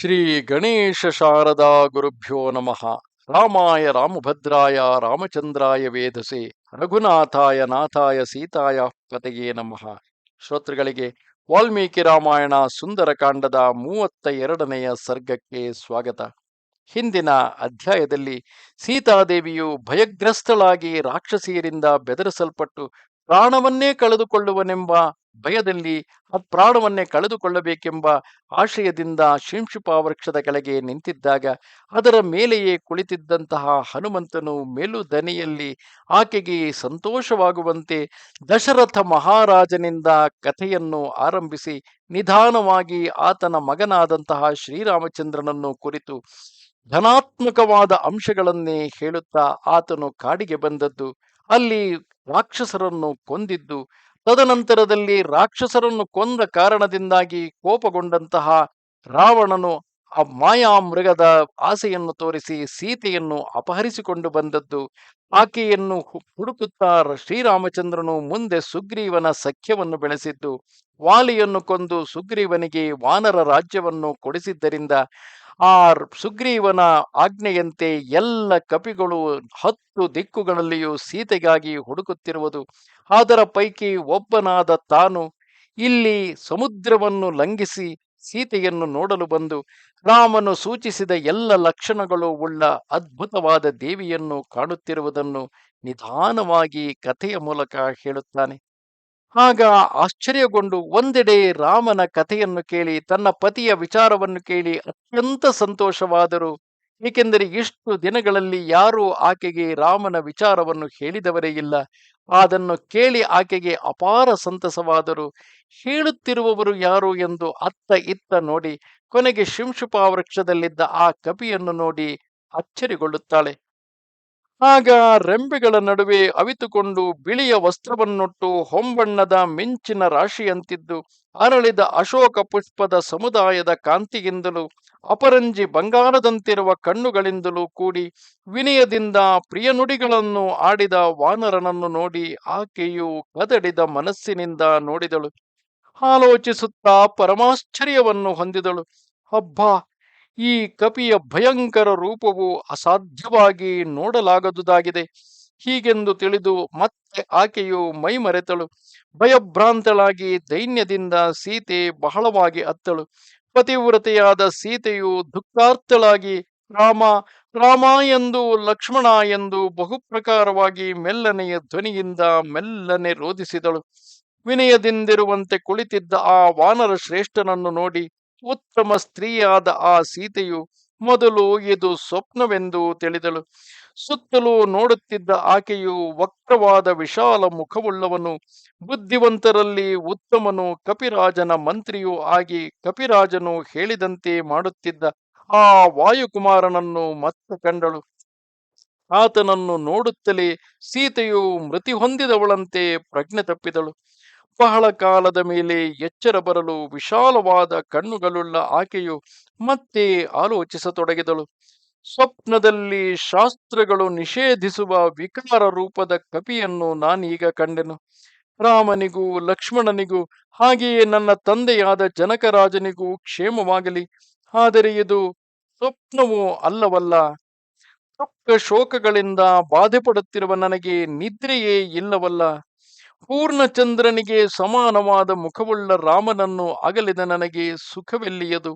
ಶ್ರೀ ಗಣೇಶ ಶಾರದಾ ಗುರುಭ್ಯೋ ನಮಃ. ರಾಮಾಯ ರಾಮಭದ್ರಾಯ ರಾಮಚಂದ್ರಾಯ ವೇದಸೆ. ರಘುನಾಥಾಯ ನಾಥಾಯ ಸೀತಾಯ ಪತೆಯೇ ನಮಃ. ಶ್ರೋತೃಗಳಿಗೆ ವಾಲ್ಮೀಕಿ ರಾಮಾಯಣ ಸುಂದರಕಾಂಡದ ಮೂವತ್ತ ಎರಡನೆಯ ಸರ್ಗಕ್ಕೆ ಸ್ವಾಗತ. ಹಿಂದಿನ ಅಧ್ಯಾಯದಲ್ಲಿ ಸೀತಾದೇವಿಯು ಭಯಗ್ರಸ್ತಳಾಗಿ ರಾಕ್ಷಸಿಯರಿಂದ ಬೆದರಿಸಲ್ಪಟ್ಟು ಪ್ರಾಣವನ್ನೇ ಕಳೆದುಕೊಳ್ಳುವನೆಂಬ ಭಯದಲ್ಲಿ ಪ್ರಾಣವನ್ನೇ ಕಳೆದುಕೊಳ್ಳಬೇಕೆಂಬ ಆಶಯದಿಂದ ಶಿಂಶುಪ ವೃಕ್ಷದ ಕೆಳಗೆ ನಿಂತಿದ್ದಾಗ ಅದರ ಮೇಲೆಯೇ ಕುಳಿತಿದ್ದಂತಹ ಹನುಮಂತನು ಮೇಲು ದನಿಯಲ್ಲಿ ಆಕೆಗೆ ಸಂತೋಷವಾಗುವಂತೆ ದಶರಥ ಮಹಾರಾಜನಿಂದ ಕಥೆಯನ್ನು ಆರಂಭಿಸಿ ನಿಧಾನವಾಗಿ ಆತನ ಮಗನಾದಂತಹ ಶ್ರೀರಾಮಚಂದ್ರನನ್ನು ಕುರಿತು ಧನಾತ್ಮಕವಾದ ಅಂಶಗಳನ್ನೇ ಹೇಳುತ್ತಾ ಆತನು ಕಾಡಿಗೆ ಬಂದದ್ದು. ಅಲ್ಲಿ ರಾಕ್ಷಸರನ್ನು ಕೊಂದಿದ್ದು, ತದನಂತರದಲ್ಲಿ ರಾಕ್ಷಸರನ್ನು ಕೊಂದ ಕಾರಣದಿಂದಾಗಿ ಕೋಪಗೊಂಡಂತಹ ರಾವಣನು ಆ ಮಾಯಾ ಮೃಗದ ಆಸೆಯನ್ನು ತೋರಿಸಿ ಸೀತೆಯನ್ನು ಅಪಹರಿಸಿಕೊಂಡು ಬಂದದ್ದು. ಆಕೆಯನ್ನು ಹುಡುಕುತ್ತಾ ಶ್ರೀರಾಮಚಂದ್ರನು ಮುಂದೆ ಸುಗ್ರೀವನ ಸಖ್ಯವನ್ನು ಬೆಳೆಸಿದ್ದು, ವಾಲಿಯನ್ನು ಕೊಂದು ಸುಗ್ರೀವನಿಗೆ ವಾನರ ರಾಜ್ಯವನ್ನು ಕೊಡಿಸಿದ್ದರಿಂದ ಆ ಸುಗ್ರೀವನ ಆಜ್ಞೆಯಂತೆ ಎಲ್ಲ ಕಪಿಗಳು ಹತ್ತು ದಿಕ್ಕುಗಳಲ್ಲಿಯೂ ಸೀತೆಗಾಗಿ ಹುಡುಕುತ್ತಿರುವುದು. ಅದರ ಪೈಕಿ ಒಬ್ಬನಾದ ತಾನು ಇಲ್ಲಿ ಸಮುದ್ರವನ್ನು ಲಂಘಿಸಿ ಸೀತೆಯನ್ನು ನೋಡಲು ಬಂದು ರಾಮನು ಸೂಚಿಸಿದ ಎಲ್ಲ ಲಕ್ಷಣಗಳು ಉಳ್ಳ ಅದ್ಭುತವಾದ ದೇವಿಯನ್ನು ಕಾಣುತ್ತಿರುವುದನ್ನು ನಿಧಾನವಾಗಿ ಕಥೆಯ ಮೂಲಕ ಹೇಳುತ್ತಾನೆ. ಆಗ ಆಶ್ಚರ್ಯಗೊಂಡು ಒಂದೆಡೆ ರಾಮನ ಕಥೆಯನ್ನು ಕೇಳಿ, ತನ್ನ ಪತಿಯ ವಿಚಾರವನ್ನು ಕೇಳಿ ಅತ್ಯಂತ ಸಂತೋಷವಾದರು. ಏಕೆಂದರೆ ಇಷ್ಟು ದಿನಗಳಲ್ಲಿ ಯಾರೂ ಆಕೆಗೆ ರಾಮನ ವಿಚಾರವನ್ನು ಹೇಳಿದವರೇ ಇಲ್ಲ. ಅದನ್ನು ಕೇಳಿ ಆಕೆಗೆ ಅಪಾರ ಸಂತಸವಾದರು. ಹೇಳುತ್ತಿರುವವರು ಯಾರು ಎಂದು ಅತ್ತ ಇತ್ತ ನೋಡಿ, ಕೊನೆಗೆ ಶಿಂಶುಪಾ ವೃಕ್ಷದಲ್ಲಿದ್ದ ಆ ಕಪಿಯನ್ನು ನೋಡಿ ಅಚ್ಚರಿಗೊಳ್ಳುತ್ತಾಳೆ. ಆಗ ರೆಂಬೆಗಳ ನಡುವೆ ಅವಿತುಕೊಂಡು ಬಿಳಿಯ ವಸ್ತ್ರವನ್ನೊಟ್ಟು ಹೊಂಬಣ್ಣದ ಮಿಂಚಿನ ರಾಶಿಯಂತಿದ್ದು, ಅರಳಿದ ಅಶೋಕ ಪುಷ್ಪದ ಸಮುದಾಯದ ಕಾಂತಿಯಿಂದಲೂ, ಅಪರಂಜಿ ಬಂಗಾರದಂತಿರುವ ಕಣ್ಣುಗಳಿಂದಲೂ ಕೂಡಿ, ವಿನಯದಿಂದ ಪ್ರಿಯನುಡಿಗಳನ್ನು ಆಡಿದ ವಾನರನನ್ನು ನೋಡಿ ಆಕೆಯು ಕದಡಿದ ಮನಸ್ಸಿನಿಂದ ನೋಡಿದಳು. ಆಲೋಚಿಸುತ್ತಾ ಪರಮಾಶ್ಚರ್ಯವನ್ನು ಹೊಂದಿದಳು. ಅಬ್ಬಾ! ಈ ಕಪಿಯ ಭಯಂಕರ ರೂಪವು ಅಸಾಧ್ಯವಾಗಿ ನೋಡಲಾಗದುದಾಗಿದೆ. ಹೀಗೆಂದು ತಿಳಿದು ಮತ್ತೆ ಆಕೆಯು ಮೈಮರೆತಳು. ಭಯಭ್ರಾಂತಳಾಗಿ ದೈನ್ಯದಿಂದ ಸೀತೆ ಬಹಳವಾಗಿ ಅತ್ತಳು. ಪತಿವ್ರತೆಯಾದ ಸೀತೆಯು ದುಃಖಾರ್ಥಳಾಗಿ ರಾಮ ರಾಮ ಎಂದು ಲಕ್ಷ್ಮಣ ಎಂದು ಬಹುಪ್ರಕಾರವಾಗಿ ಮೆಲ್ಲನೆಯ ಧ್ವನಿಯಿಂದ ಮೆಲ್ಲನೆ ರೋಧಿಸಿದಳು. ವಿನಯದಿಂದಿರುವಂತೆ ಕುಳಿತಿದ್ದ ಆ ವಾನರ ಶ್ರೇಷ್ಠನನ್ನು ನೋಡಿ ಉತ್ತಮ ಸ್ತ್ರೀಯಾದ ಆ ಸೀತೆಯು ಮೊದಲು ಇದು ಸ್ವಪ್ನವೆಂದು ತಿಳಿದಳು. ಸುತ್ತಲೂ ನೋಡುತ್ತಿದ್ದ ಆಕೆಯು ವಕ್ರವಾದ ವಿಶಾಲ ಮುಖವುಳ್ಳವನು. ಬುದ್ಧಿವಂತರಲ್ಲಿ ಉತ್ತಮನು ಕಪಿರಾಜನ ಮಂತ್ರಿಯೂ ಆಗಿ ಕಪಿರಾಜನು ಹೇಳಿದಂತೆ ಮಾಡುತ್ತಿದ್ದ ಆ ವಾಯುಕುಮಾರನನ್ನು ಮತ್ತೆ ಕಂಡಳು. ಆತನನ್ನು ನೋಡುತ್ತಲೇ ಸೀತೆಯು ಮೃತಿ ಹೊಂದಿದವಳಂತೆ ಪ್ರಜ್ಞೆ ತಪ್ಪಿದಳು. ಬಹಳ ಕಾಲದ ಮೇಲೆ ಎಚ್ಚರ ಬರಲು ವಿಶಾಲವಾದ ಕಣ್ಣುಗಳುಳ್ಳ ಆಕೆಯು ಮತ್ತೆ ಆಲೋಚಿಸತೊಡಗಿದಳು. ಸ್ವಪ್ನದಲ್ಲಿ ಶಾಸ್ತ್ರಗಳು ನಿಷೇಧಿಸುವ ವಿಕಾರ ರೂಪದ ಕಪಿಯನ್ನು ನಾನೀಗ ಕಂಡೆನು. ರಾಮನಿಗೂ ಲಕ್ಷ್ಮಣನಿಗೂ ಹಾಗೆಯೇ ನನ್ನ ತಂದೆಯಾದ ಜನಕರಾಜನಿಗೂ ಕ್ಷೇಮವಾಗಲಿ, ಆದರೆ ಇದು ಸ್ವಪ್ನವೂ ಅಲ್ಲವಲ್ಲ. ದುಃಖ ಶೋಕಗಳಿಂದ ಬಾಧೆ ಪಡುತ್ತಿರುವ ನನಗೆ ನಿದ್ರೆಯೇ ಇಲ್ಲವಲ್ಲ. ಪೂರ್ಣಚಂದ್ರನಿಗೆ ಸಮಾನವಾದ ಮುಖವುಳ್ಳ ರಾಮನನ್ನು ಅಗಲಿದ ನನಗೆ ಸುಖವೆಲ್ಲಿಯದು?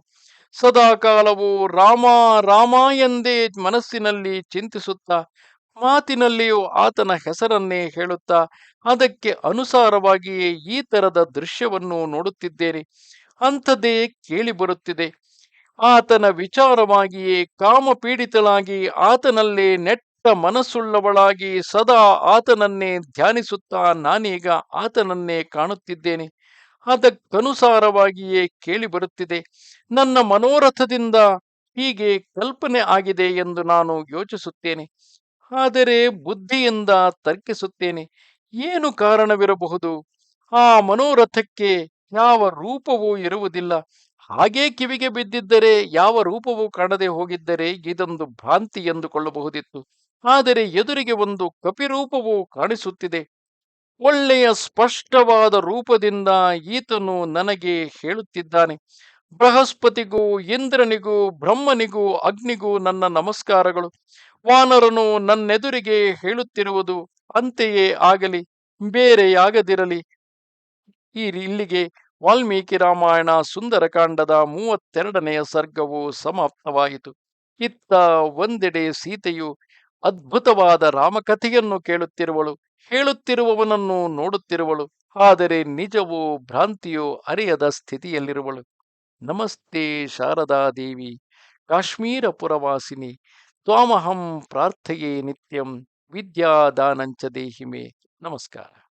ಸದಾಕಾಲವೂ ರಾಮ ರಾಮ ಎಂದೇ ಮನಸ್ಸಿನಲ್ಲಿ ಚಿಂತಿಸುತ್ತಾ, ಮಾತಿನಲ್ಲಿಯೂ ಆತನ ಹೆಸರನ್ನೇ ಹೇಳುತ್ತಾ, ಅದಕ್ಕೆ ಅನುಸಾರವಾಗಿಯೇ ಈ ತರದ ದೃಶ್ಯವನ್ನು ನೋಡುತ್ತಿದ್ದೇನೆ. ಅಂಥದ್ದೇ ಕೇಳಿ ಬರುತ್ತಿದೆ ಆತನ ವಿಚಾರವಾಗಿಯೇ ಕಾಮಪೀಡಿತಳಾಗಿ ಆತನಲ್ಲೇ ನೆಟ್ಟ ಮನಸ್ಸುಳ್ಳವಳಾಗಿ ಸದಾ ಆತನನ್ನೇ ಧ್ಯಾನಿಸುತ್ತಾ ನಾನೀಗ ಆತನನ್ನೇ ಕಾಣುತ್ತಿದ್ದೇನೆ. ಅದಕ್ಕನುಸಾರವಾಗಿಯೇ ಕೇಳಿ ಬರುತ್ತಿದೆ. ನನ್ನ ಮನೋರಥದಿಂದ ಹೀಗೆ ಕಲ್ಪನೆ ಆಗಿದೆ ಎಂದು ನಾನು ಯೋಚಿಸುತ್ತೇನೆ. ಆದರೆ ಬುದ್ಧಿಯಿಂದ ತರ್ಕಿಸುತ್ತೇನೆ. ಏನು ಕಾರಣವಿರಬಹುದು? ಆ ಮನೋರಥಕ್ಕೆ ಯಾವ ರೂಪವೂ ಇರುವುದಿಲ್ಲ. ಹಾಗೇ ಕಿವಿಗೆ ಬಿದ್ದಿದ್ದರೆ ಯಾವ ರೂಪವೂ ಕಾಣದೆ ಹೋಗಿದ್ದರೆ ಇದೊಂದು ಭ್ರಾಂತಿ ಎಂದುಕೊಳ್ಳಬಹುದಿತ್ತು. ಆದರೆ ಎದುರಿಗೆ ಒಂದು ಕಪಿರೂಪವು ಕಾಣಿಸುತ್ತಿದೆ. ಒಳ್ಳೆಯ ಸ್ಪಷ್ಟವಾದ ರೂಪದಿಂದ ಈತನು ನನಗೆ ಹೇಳುತ್ತಿದ್ದಾನೆ. ಬೃಹಸ್ಪತಿಗೂ, ಇಂದ್ರನಿಗೂ, ಬ್ರಹ್ಮನಿಗೂ, ಅಗ್ನಿಗೂ ನನ್ನ ನಮಸ್ಕಾರಗಳು. ವಾನರನು ನನ್ನೆದುರಿಗೆ ಹೇಳುತ್ತಿರುವುದು ಅಂತೆಯೇ ಆಗಲಿ, ಬೇರೆಯಾಗದಿರಲಿ. ಈ ಇಲ್ಲಿಗೆ ವಾಲ್ಮೀಕಿ ರಾಮಾಯಣ ಸುಂದರಕಾಂಡದ ಮೂವತ್ತೆರಡನೆಯ ಸರ್ಗವು ಸಮಾಪ್ತವಾಯಿತು. ಇತ್ತ ಒಂದೆಡೆ ಸೀತೆಯು ಅದ್ಭುತವಾದ ರಾಮಕಥೆಯನ್ನು ಕೇಳುತ್ತಿರುವಳು, ಹೇಳುತ್ತಿರುವವನನ್ನು ನೋಡುತ್ತಿರುವಳು, ಆದರೆ ನಿಜವೋ ಭ್ರಾಂತಿಯೋ ಅರಿಯದ ಸ್ಥಿತಿಯಲ್ಲಿರುವಳು. ನಮಸ್ತೆ ಶಾರದಾದೇವಿ ಕಾಶ್ಮೀರ ಪುರವಾಸಿನಿ, ತ್ವಾಮಹಂ ಪ್ರಾರ್ಥಯೇ ನಿತ್ಯಂ ವಿದ್ಯಾದಾನಂಚ ದೇಹಿಮೆ. ನಮಸ್ಕಾರ.